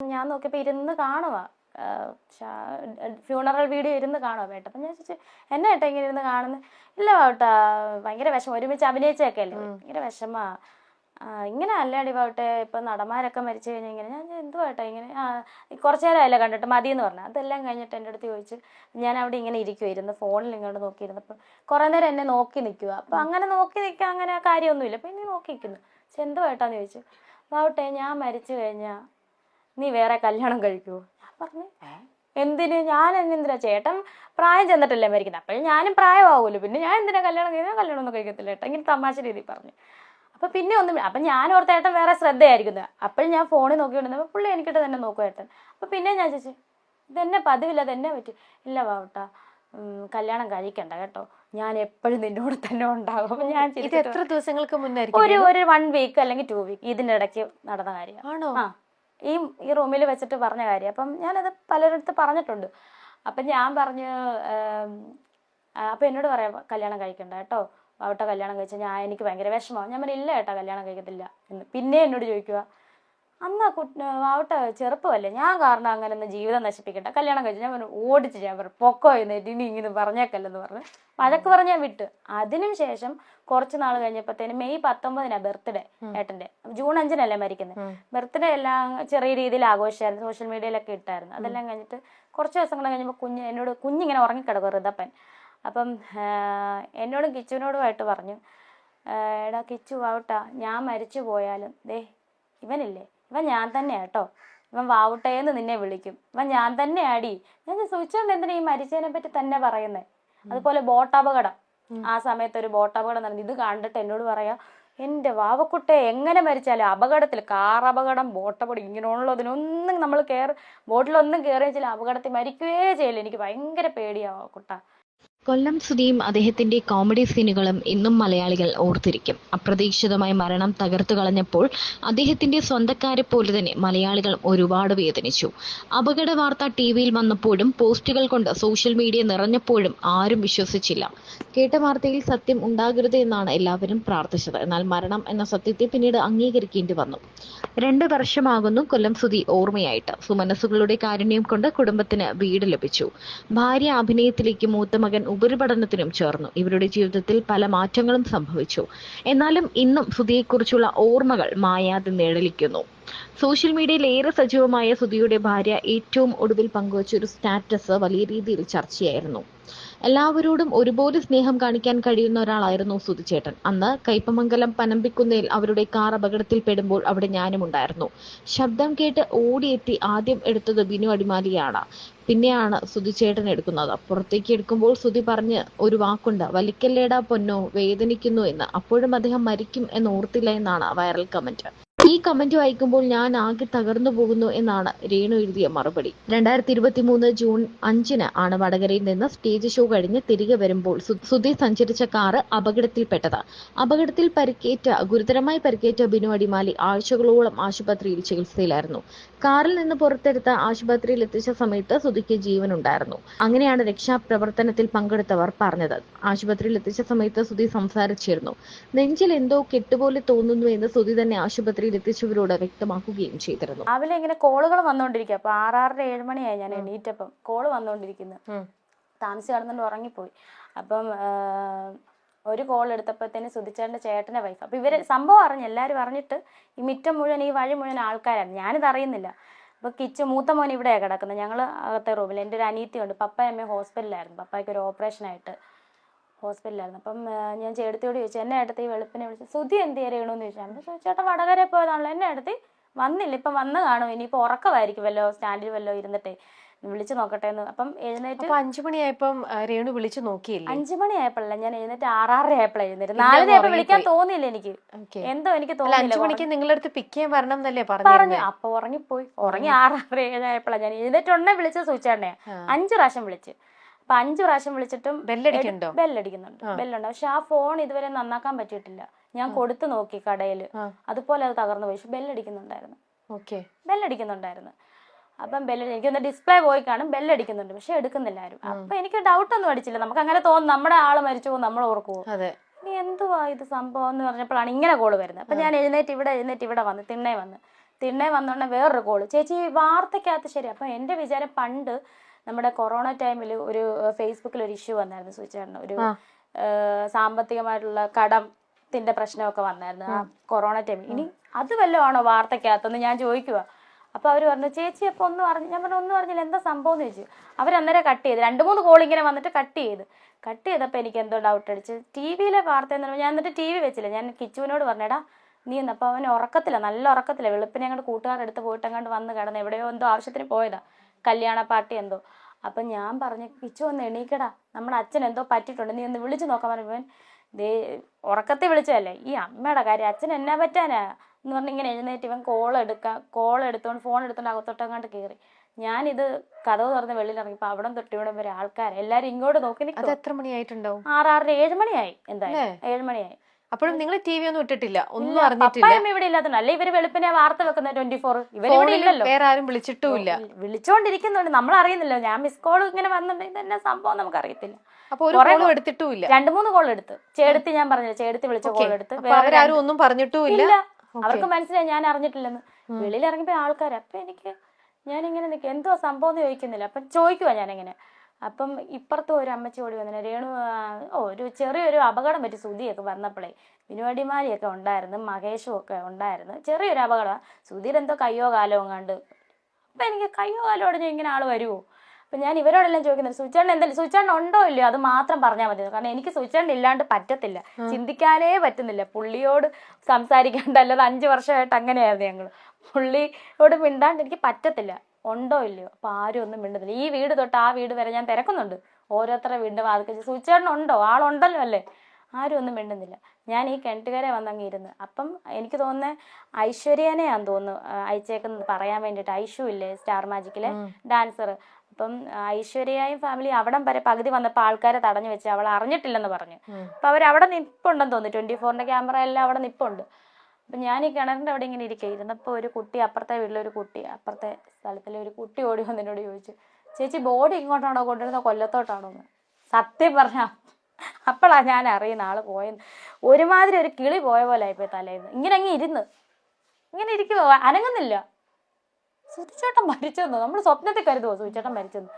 ഞാൻ നോക്കിയപ്പോൾ ഇരുന്ന് കാണുക ഫ്യൂണറൽ വീഡിയോ ഇരുന്ന് കാണുക വേട്ട അപ്പം ഞാൻ ചോദിച്ചു എന്നെ ഏട്ടാ ഇങ്ങനെ ഇരുന്ന് കാണുന്നു? ഇല്ല വാട്ടാ ഭയങ്കര വിഷമം. ഒരുമിച്ച് അഭിനയിച്ചൊക്കെ അല്ലേ? ഭയങ്കര വിഷമാ. ഇങ്ങനെ അല്ലാടി പാവട്ടെ ഇപ്പം നടന്മാരൊക്കെ മരിച്ചു കഴിഞ്ഞാൽ ഇങ്ങനെ. ഞാൻ എന്തു ഏട്ടാ ഇങ്ങനെ? കുറച്ച് നേരമല്ലേ കണ്ടിട്ട്? മതി എന്ന് പറഞ്ഞു. അതെല്ലാം കഴിഞ്ഞിട്ട് എന്റെ അടുത്ത് ചോദിച്ചു ഞാൻ അവിടെ ഇങ്ങനെ ഇരിക്കുമായിരുന്നു ഇരുന്ന് ഫോണിൽ ഇങ്ങോട്ട് നോക്കിയിരുന്നപ്പോൾ കുറേ നേരം എന്നെ നോക്കി നിൽക്കുക അപ്പം അങ്ങനെ നോക്കി നിൽക്കാൻ അങ്ങനെ കാര്യമൊന്നുമില്ല. അപ്പം ഇനി നോക്കി നിൽക്കുന്നു പക്ഷെ എന്ത് വേട്ടാന്ന് ചോദിച്ചു? പാവട്ടെ ഞാൻ മരിച്ചു കഴിഞ്ഞാൽ നീ വേറെ കല്യാണം കഴിക്കുമോ ഞാൻ പറഞ്ഞു "ഏ? എന്തിന്? ഞാൻ എന്തിനാ ചേട്ടൻ പ്രായം ചെന്നിട്ടല്ലേ മരിക്കുന്നത് അപ്പോഴും ഞാനും പ്രായമാവുമല്ലോ. പിന്നെ ഞാൻ എന്തിനാ കല്യാണം കഴിഞ്ഞാൽ കല്യാണം ഒന്നും കഴിക്കത്തില്ല ഏട്ടാ. ഇങ്ങനെ തമാശ രീതിയിൽ പറഞ്ഞു. അപ്പൊ പിന്നെ ഒന്നും അപ്പം ഞാൻ ഓർത്ത ഏട്ടൻ വേറെ ശ്രദ്ധയായിരിക്കുന്നത് അപ്പോഴും ഞാൻ ഫോണിൽ നോക്കിക്കൊണ്ടിരുന്നപ്പോൾ പുള്ളി എനിക്കിട്ട് തന്നെ നോക്കും ഏട്ടൻ. അപ്പൊ പിന്നെ ഞാൻ ചേച്ചി ഇതെന്നെ പതിവില്ല ഇതെന്നെ പറ്റി. ഇല്ല വാവട്ടാ. കല്യാണം കഴിക്കണ്ട കേട്ടോ. ഞാൻ എപ്പോഴും നിന്നോട് തന്നെ ഉണ്ടാകും. ഞാൻ ഇത് എത്ര ദിവസങ്ങൾക്ക് മുന്നേ ഒരു ഒരു വൺ വീക്ക് അല്ലെങ്കിൽ ടു വീക്ക് ഇതിനിടയ്ക്ക് നടന്ന കാര്യം. ആണോ? ആ. ഈ ഈ റൂമിൽ വെച്ചിട്ട് പറഞ്ഞ കാര്യം. അപ്പം ഞാനത് പലരിടത്ത് പറഞ്ഞിട്ടുണ്ട്. അപ്പം ഞാൻ പറഞ്ഞു അപ്പം എന്നോട് പറയാം കല്യാണം കഴിക്കണ്ട കേട്ടോ. അവിടെ കല്യാണം കഴിച്ചാൽ ഞാൻ എനിക്ക് ഭയങ്കര വിഷമമാണ് ഞാൻ പറഞ്ഞില്ല ഏട്ടാ കല്യാണം കഴിക്കത്തില്ല. എന്ന് പിന്നെ എന്നോട് ചോദിക്കുക അന്നാ കുട്ടി ആവട്ടെ ചെറുപ്പമല്ലേ? ഞാൻ കാരണം അങ്ങനെ ഒന്ന് ജീവിതം നശിപ്പിക്കട്ടെ. കല്യാണം കഴിച്ചു ഞാൻ പറഞ്ഞു ഓടിച്ച് ഞാൻ പറഞ്ഞു പൊക്കോ എന്നിട്ട് ഇനി ഇങ്ങനെ പറഞ്ഞേക്കല്ലെന്ന് പറഞ്ഞു. വഴക്ക് പറഞ്ഞ് ഞാൻ വിട്ട്. അതിനും ശേഷം കുറച്ച് നാൾ കഴിഞ്ഞപ്പോഴത്തേന് മെയ് പത്തൊമ്പതിനാ ബർത്ത്ഡേ ഏട്ടന്റെ ജൂൺ അഞ്ചിനല്ലേ മരിക്കുന്നത്. ബർത്ത്ഡേ എല്ലാം ചെറിയ രീതിയിൽ ആഘോഷിച്ചായിരുന്നു. സോഷ്യൽ മീഡിയയിലൊക്കെ ഇട്ടായിരുന്നു. അതെല്ലാം കഴിഞ്ഞിട്ട് കുറച്ച് ദിവസങ്ങൾ കഴിഞ്ഞപ്പോൾ കുഞ്ഞ് എന്നോട് കുഞ്ഞിങ്ങനെ ഉറങ്ങിക്കിടക്കും ഋതപ്പൻ അപ്പം എന്നോടും കിച്ചുവിനോടുമായിട്ട് പറഞ്ഞു എടാ കിച്ചു ആവട്ടാ ഞാൻ മരിച്ചു പോയാലും ദേ ഇവനില്ലേ? ഇവൻ ഞാൻ തന്നെയാ കേട്ടോ ഇവൻ വാവുട്ടേന്ന് നിന്നെ വിളിക്കും. ഇവൻ ഞാൻ തന്നെ ആടി ഞാൻ ചോദിച്ചോണ്ട് എന്തിനാ ഈ മരിച്ചതിനെ പറ്റി തന്നെ പറയുന്നത് അതുപോലെ ബോട്ടപകടം. ആ സമയത്ത് ഒരു ബോട്ടപകടം നടന്നു. ഇത് കണ്ടിട്ട് എന്നോട് പറയാ എന്റെ വാവക്കുട്ടെ എങ്ങനെ മരിച്ചാലും അപകടത്തിൽ കാർ അപകടം ബോട്ടപകടം ഇങ്ങനെയുള്ളതിനൊന്നും നമ്മൾ കയറി ബോട്ടിലൊന്നും കയറി വെച്ചാൽ അപകടത്തിൽ മരിക്കുകയേ ചെയ്യില്ല എനിക്ക് ഭയങ്കര പേടിയാ കുട്ട കൊല്ലം സുധിയും അദ്ദേഹത്തിന്റെ കോമഡി സീനുകളും ഇന്നും മലയാളികൾ ഓർത്തിരിക്കും. അപ്രതീക്ഷിതമായ മരണം തകർത്തു കളഞ്ഞപ്പോൾ അദ്ദേഹത്തിന്റെ സ്വന്തക്കാരെ പോലെ തന്നെ മലയാളികൾ ഒരുപാട് വേദനിച്ചു. അപകട വാർത്ത ടിവിയിൽ വന്നപ്പോഴും പോസ്റ്റുകൾ കൊണ്ട് സോഷ്യൽ മീഡിയ നിറഞ്ഞപ്പോഴും ആരും വിശ്വസിച്ചില്ല. കേട്ട വാർത്തയിൽ സത്യം ഉണ്ടാകരുത് എന്നാണ് എല്ലാവരും പ്രാർത്ഥിച്ചത്. എന്നാൽ മരണം എന്ന സത്യത്തെ പിന്നീട് അംഗീകരിക്കേണ്ടി വന്നു. രണ്ട് വർഷമാകുന്നു കൊല്ലം സുധി ഓർമ്മയായിട്ട്. സുമനസുകളുടെ കാരുണ്യം കൊണ്ട് കുടുംബത്തിന് വീട് ലഭിച്ചു. ഭാര്യ അഭിനയത്തിലേക്ക് മൂത്ത മകൻ ഉപരിപഠനത്തിനും ചേർന്നു. ഇവരുടെ ജീവിതത്തിൽ പല മാറ്റങ്ങളും സംഭവിച്ചു. എന്നാലും ഇന്നും സുധിയെക്കുറിച്ചുള്ള ഓർമ്മകൾ മായാതെ നിഴലിക്കുന്നു. സോഷ്യൽ മീഡിയയിൽ ഏറെ സജീവമായ സുധിയുടെ ഭാര്യ ഏറ്റവും ഒടുവിൽ പങ്കുവച്ച ഒരു സ്റ്റാറ്റസ് വലിയ രീതിയിൽ ചർച്ചയായിരുന്നു. എല്ലാവരോടും ഒരുപോലെ സ്നേഹം കാണിക്കാൻ കഴിയുന്ന ഒരാളായിരുന്നു സുധിച്ചേട്ടൻ അന്ന് കൈപ്പമംഗലം പനമ്പിക്കുന്നേൽ അവരുടെ കാർ അപകടത്തിൽപ്പെടുമ്പോൾ അവിടെ ഞാനും ഉണ്ടായിരുന്നു. ശബ്ദം കേട്ട് ഓടിയെത്തി ആദ്യം എടുത്തത് ബിനു അടിമാലിയാണ്. പിന്നെയാണ് സുധിച്ചേട്ടൻ എടുക്കുന്നത്. പുറത്തേക്ക് എടുക്കുമ്പോൾ സുധി പറഞ്ഞ് ഒരു വാക്കുണ്ട്. വലിക്കല്ലേടാ പൊന്നോ? വേദനിക്കുന്നു എന്ന്. അപ്പോഴും അദ്ദേഹം മരിക്കും എന്ന് ഓർത്തില്ല എന്നാണ് വൈറൽ കമന്റ്. ഈ കമന്റ് വായിക്കുമ്പോൾ ഞാൻ ആകെ തകർന്നു പോകുന്നു എന്നാണ് രേണു എഴുതിയ മറുപടി. രണ്ടായിരത്തി ഇരുപത്തി മൂന്ന് ജൂൺ അഞ്ചിന് ആണ് വടകരയിൽ നിന്ന് സ്റ്റേജ് ഷോ കഴിഞ്ഞ് തിരികെ വരുമ്പോൾ സുധി സഞ്ചരിച്ച കാറ് അപകടത്തിൽപ്പെട്ടത് അപകടത്തിൽ പരിക്കേറ്റ ഗുരുതരമായി പരിക്കേറ്റ ബിനു അടിമാലി ആഴ്ചകളോളം ആശുപത്രിയിൽ ചികിത്സയിലായിരുന്നു. കാറിൽ നിന്ന് പുറത്തെടുത്ത ആശുപത്രിയിൽ എത്തിച്ച സമയത്ത് സുധിക്ക് ജീവനുണ്ടായിരുന്നു. അങ്ങനെയാണ് രക്ഷാപ്രവർത്തനത്തിൽ പങ്കെടുത്തവർ പറഞ്ഞത്. ആശുപത്രിയിൽ എത്തിച്ച സമയത്ത് സുധി സംസാരിച്ചിരുന്നു. നെഞ്ചിൽ എന്തോ കെട്ടുപോലെ തോന്നുന്നു എന്ന് സുധി തന്നെ ആശുപത്രിയിൽ എത്തിച്ചവരോട് വ്യക്തമാക്കുകയും ചെയ്തിരുന്നു. രാവിലെ ഇങ്ങനെ കോളുകൾ വന്നുകൊണ്ടിരിക്കുക. അപ്പൊ ആറാറര ഏഴ് മണിയായി ഞാൻ എണീറ്റപ്പം. കോൾ വന്നുകൊണ്ടിരിക്കുന്നു. താമസിച്ച് കിടന്നുകൊണ്ട് ഉറങ്ങിപ്പോയി. അപ്പം ഒരു കോൾ എടുത്തപ്പോഴത്തേന് സുധിച്ചേട്ടന്റെ ചേട്ടന്റെ വൈഫ് അപ്പം ഇവർ സംഭവം അറിഞ്ഞു എല്ലാവരും അറിഞ്ഞിട്ട് ഈ മിറ്റം മുഴുവൻ ഈ വഴി മുഴുവൻ ആൾക്കാരാണ്. ഞാനിത് അറിയുന്നില്ല. അപ്പോൾ കിച്ചു മൂത്ത മോൻ ഇവിടെയാണ് കിടക്കുന്നത്. ഞങ്ങൾ അകത്തെ റൂമിൽ എന്റെ ഒരു അനീത്തിയുണ്ട് പപ്പ അമ്മ ഹോസ്പിറ്റലിലായിരുന്നു പപ്പായ്ക്ക് ഒരു ഓപ്പറേഷനായിട്ട് ഹോസ്പിറ്റലിലായിരുന്നു. അപ്പം ഞാൻ ചേട്ടത്തിയോട് ചോദിച്ചു എന്നെ അടുത്ത് ഈ വെളുപ്പിനെ വിളിച്ചു സുധി എന്ത് ചെയ്യണമെന്ന് ചോദിച്ചാൽ അപ്പം ചോദിച്ചു ചേട്ടൻ വടകര പോയതാണല്ലോ എന്നെ അടുത്ത് വന്നില്ല ഇപ്പം വന്ന് കാണും ഇനിയിപ്പോൾ ഉറക്കമായിരിക്കും വല്ലോ സ്റ്റാൻഡിൽ വല്ലോ ഇരുന്നിട്ട് വിളിച്ചു നോക്കട്ടെ എന്ന്. അപ്പം എഴുന്നേറ്റ് അഞ്ചുമണിയായപ്പം അഞ്ചു മണിയായപ്പം ആ, രേണു വിളിച്ചു നോക്കിയില്ല? അഞ്ചു മണി ആയപ്പോഴല്ല ഞാൻ എഴുന്നേറ്റ് ആറാറര ആയപ്പോഴാണ് എഴുന്നേറ്റ് നാലര ആയപ്പോൾ വിളിക്കാൻ തോന്നിയില്ല എനിക്ക്. എന്തോ എനിക്ക് തോന്നുന്നില്ല തോന്നിയില്ല മണിക്ക് നിങ്ങളുടെ അടുത്ത് പിക്ക് ചെയ്യാൻ വരണം എന്നല്ലേ പറഞ്ഞു. അപ്പൊ ഉറങ്ങിപ്പോയി. ഉറങ്ങി ആറാറര ഏഴായപ്പോഴാണ് ഞാൻ എഴുന്നേറ്റ് ഉടനെ വിളിച്ച സൂചിച്ചേട്ടനെ. അഞ്ചു പ്രാവശ്യം വിളിച്ച്. അപ്പൊ അഞ്ചു പ്രാവശ്യം വിളിച്ചിട്ടും ബെല്ലടിക്കുന്നുണ്ട്? ബെല്ലടിക്കുന്നുണ്ട്. ബെല്ലുണ്ട്. പക്ഷെ ആ ഫോൺ ഇതുവരെ നന്നാക്കാൻ പറ്റിയിട്ടില്ല. ഞാൻ കൊടുത്തു നോക്കി കടയിൽ അതുപോലെ അത് തകർന്നു പോയി. പക്ഷെ ബെല്ലടിക്കുന്നുണ്ടായിരുന്നു. ഓക്കെ. ബെല്ലടിക്കുന്നുണ്ടായിരുന്നു. അപ്പം ബെല്ല എനിക്കൊന്ന് ഡിസ്പ്ലേ പോയി കാണും. ബെല്ലടിക്കുന്നുണ്ട്. പക്ഷെ എടുക്കുന്നില്ല ആരും. അപ്പൊ എനിക്ക് ഡൗട്ട് ഒന്നും അടിച്ചില്ല. നമുക്ക് അങ്ങനെ തോന്നും നമ്മുടെ ആൾ മരിച്ചു പോകും നമ്മൾ ഓർക്കുവോ ഇനി എന്തുവാ ഇത് സംഭവം എന്ന് പറഞ്ഞപ്പോഴാണ് ഇങ്ങനെ കോൾ വരുന്നത്. അപ്പൊ ഞാൻ എഴുന്നേറ്റ് ഇവിടെ എഴുന്നേറ്റ് ഇവിടെ വന്ന് തിണ്ണേ വന്ന്. തിണ്ണേ വന്നോണ്ട് വേറൊരു കോൾ. ചേച്ചി വാർത്തക്കകത്ത് ശരി. അപ്പൊ എന്റെ വിചാരം പണ്ട് നമ്മുടെ കൊറോണ ടൈമിൽ ഒരു ഫേസ്ബുക്കിൽ ഒരു ഇഷ്യൂ വന്നായിരുന്നു സൂചിച്ചേട്ടന് ഒരു സാമ്പത്തികമായിട്ടുള്ള കടത്തിന്റെ പ്രശ്നമൊക്കെ വന്നായിരുന്നു ആ കൊറോണ ടൈമിൽ ഇനി അത് വല്ലതാണോ വാർത്തക്കകത്തെന്ന് ഞാൻ ചോദിക്കുക അപ്പൊ അവർ പറഞ്ഞു ചേച്ചി അപ്പൊ ഒന്നും അറിഞ്ഞു ഞാൻ പറഞ്ഞു ഒന്നും അറിഞ്ഞില്ല എന്താ സംഭവം എന്ന് ചോദിച്ചു. അവരന്നേരം കട്ട് ചെയ്ത് രണ്ട് മൂന്ന് കോൾ ഇങ്ങനെ വന്നിട്ട് കട്ട് ചെയ്ത്. കട്ട് ചെയ്തപ്പോൾ എനിക്ക് എന്തോ ഡൗട്ട് അടിച്ച്. ടി വിയിലെ വാർത്ത എന്ന് പറഞ്ഞാൽ ഞാൻ എന്നിട്ട് ടി വി വെച്ചില്ല. ഞാൻ കിച്ചുവിനോട് പറഞ്ഞേടാ നീ എന്ന് അപ്പോൾ അവൻ ഉറക്കത്തില്ല നല്ല ഉറക്കത്തില്ല. വെളുപ്പിനെ അങ്ങോട്ട് കൂട്ടുകാരുടെ അടുത്ത് പോയിട്ട് അങ്ങോട്ട് വന്ന് കിടന്ന് എവിടെയോ എന്തോ ആവശ്യത്തിന് പോയതാ. കല്യാണ പാർട്ടി എന്തോ. അപ്പം ഞാൻ പറഞ്ഞു പിച്ചു ഒന്ന് എണീക്കടാ. നമ്മുടെ അച്ഛൻ എന്തോ പറ്റിയിട്ടുണ്ട്. നീ ഒന്ന് വിളിച്ചു നോക്കാൻ പറഞ്ഞു ദേ ഉറക്കത്തെ വിളിച്ചതല്ലേ. ഈ അമ്മയുടെ കാര്യം അച്ഛൻ എന്നാ പറ്റാനാ? എന്ന് പറഞ്ഞ് ഇങ്ങനെ എഴുന്നേറ്റ് ഇവൻ കോൾ എടുക്കാൻ കോൾ എടുത്തോണ്ട് ഫോൺ എടുത്തോണ്ട് അകത്തോട്ടങ്ങാണ്ട് കയറി ഞാനിത് കഥവ് തുറന്ന് വെളിയിൽ ഇറങ്ങിയപ്പോൾ അവിടെ തൊട്ട് ഇവിടെ വരെ ആൾക്കാർ എല്ലാരും ഇങ്ങോട്ട് നോക്കി നിൽക്കും എത്ര മണിയായിട്ടുണ്ടാവും? ഏഴ് മണിയായി എന്തായാലും. ഏഴ് മണിയായി. അപ്പോഴും നിങ്ങൾ ടി വി ഒന്നും ഇട്ടിട്ടില്ല. ഒന്നും അറിഞ്ഞിട്ടില്ല. ഇവിടെ ഇല്ലാത്തതുകൊണ്ട് അല്ലെ ഇവർ വെളുപ്പിനെ വാർത്ത വെക്കുന്ന ട്വന്റി ഫോർ ഇവർ ഇവിടെ ഫോണിൽ ഇല്ലല്ലോ. വേറെ ആരും വിളിച്ചിട്ടുമില്ല. വിളി- വിളിച്ചോണ്ടിരിക്കുന്നുണ്ട്. നമ്മൾ അറിയുന്നില്ല. ഞാൻ മിസ് കോൾ ഇങ്ങനെ വന്നിട്ടുണ്ടെങ്കിൽ തന്നെ സംഭവം നമുക്ക് അറിയത്തില്ല അപ്പൊ ഒരു കോളും എടുത്തിട്ടുമില്ല. രണ്ടു മൂന്ന് കോൾ എടുത്ത്. ചേടത്തി ഞാൻ പറഞ്ഞില്ല? ചേടത്തി വിളിച്ച കോൾ എടുത്ത്. അവരാരും ഒന്നും പറഞ്ഞിട്ടുമില്ല. അവർക്ക് മനസ്സിലായി ഞാൻ അറിഞ്ഞിട്ടില്ലെന്ന്. വെളിയിൽ ഇറങ്ങിപ്പോ ആൾക്കാർ അപ്പൊ എനിക്ക് ഞാൻ ഇങ്ങനെ നിൽക്കുക എന്തോ സംഭവം ചോദിക്കുന്നില്ല. അപ്പൊ ചോദിക്കുവാ ഞാനിങ്ങനെ. അപ്പം ഇപ്പുറത്ത് ഒരു അമ്മച്ചി ഓടി വന്നിട്ട് രേണു ഓ ഒരു ചെറിയൊരു അപകടം പറ്റി സുധിയൊക്കെ വന്നപ്പോഴേ വിനുവടിമാരിയൊക്കെ ഉണ്ടായിരുന്നു മഹേഷും ഒക്കെ ഉണ്ടായിരുന്നു. ചെറിയൊരു അപകടമാണ് സുധീർ എന്തോ കയ്യോ കാലോ കണ്ട് അപ്പം എനിക്ക് കയ്യോ കാലോ ഒടിഞ്ഞ് ഇങ്ങനെ ആൾ വരുമോ അപ്പം ഞാൻ ഇവരോടെല്ലാം ചോദിക്കുന്നത് സുചേട്ടൻ എന്തായാലും സുചേട്ടൻ ഉണ്ടോ ഇല്ലയോ? അത് മാത്രം പറഞ്ഞാൽ മതി. കാരണം എനിക്ക് സുചേട്ടൻ ഇല്ലാണ്ട് പറ്റത്തില്ല. ചിന്തിക്കാനേ പറ്റുന്നില്ല. പുള്ളിയോട് സംസാരിക്കാണ്ട് അല്ലാതെ അഞ്ച് വർഷമായിട്ട് അങ്ങനെയായിരുന്നു ഞങ്ങൾ പുള്ളിയോട് മിണ്ടാണ്ട് എനിക്ക് പറ്റത്തില്ല. ഉണ്ടോ ഇല്ലയോ? അപ്പൊ ആരും ഒന്നും മിണ്ടുന്നില്ല. ഈ വീട് തൊട്ട് ആ വീട് വരെ ഞാൻ തിരക്കുന്നുണ്ട്. ഓരോരുത്തരുടെ വീടിന്റെ വാതിക്കൽ സുചേട്ടൻ ഉണ്ടോ? ആളുണ്ടല്ലോ അല്ലേ? ആരും ഒന്നും മിണ്ടുന്നില്ല. ഞാൻ ഈ കിണറ്റുകരെ വന്നങ്ങ് ഇരുന്ന്. അപ്പം എനിക്ക് തോന്നുന്നത് ഐശ്വര്യനെയാന്ന് തോന്നുന്നു അയച്ചേക്കുന്നത് പറയാൻ വേണ്ടിയിട്ട്. ഐഷു ഇല്ലേ സ്റ്റാർ മാജിക്കിലെ ഡാൻസർ അപ്പം ഐശ്വര്യയും ഫാമിലി അവിടം വരെ പകുതി വന്നപ്പോൾ ആൾക്കാരെ തടഞ്ഞു വെച്ച് അവൾ അറിഞ്ഞിട്ടില്ലെന്ന് പറഞ്ഞു. അപ്പൊ അവർ അവിടെ നിപ്പുണ്ടെന്ന് തോന്നുന്നു. ട്വന്റി ഫോറിന്റെ ക്യാമറ എല്ലാം അവിടെ നിപ്പുണ്ട്. അപ്പൊ ഞാൻ ഈ കിണറിന്റെ അവിടെ ഇങ്ങനെ ഇരിക്കുക ഇരുന്നപ്പോൾ ഒരു കുട്ടി അപ്പുറത്തെ വീട്ടിലെ ഒരു കുട്ടി അപ്പുറത്തെ സ്ഥലത്തിലെ ഒരു കുട്ടി ഓടി വന്ന് എന്നോട് ചോദിച്ചു ചേച്ചി ബോഡി ഇങ്ങോട്ടാണോ കൊണ്ടുവരുന്നത്? കൊല്ലത്തോട്ടാണോ എന്ന്. സത്യം പറഞ്ഞ അപ്പോഴാ ഞാൻ അറിയുന്ന ആൾ പോയെന്ന്. ഒരുമാതിരി ഒരു കിളി പോയ പോലെ ആയിപ്പോയി തലേന്ന്. ഇങ്ങനെ അങ്ങ് ഇരുന്ന് ഇങ്ങനെ ഇരിക്കുവോ. അനങ്ങുന്നില്ല. സുധിച്ചേട്ടൻ മരിച്ചെന്നോ? നമ്മൾ സ്വപ്നത്തിൽ കരുതുവോ സുധിച്ചേട്ടൻ മരിച്ചെന്ന്?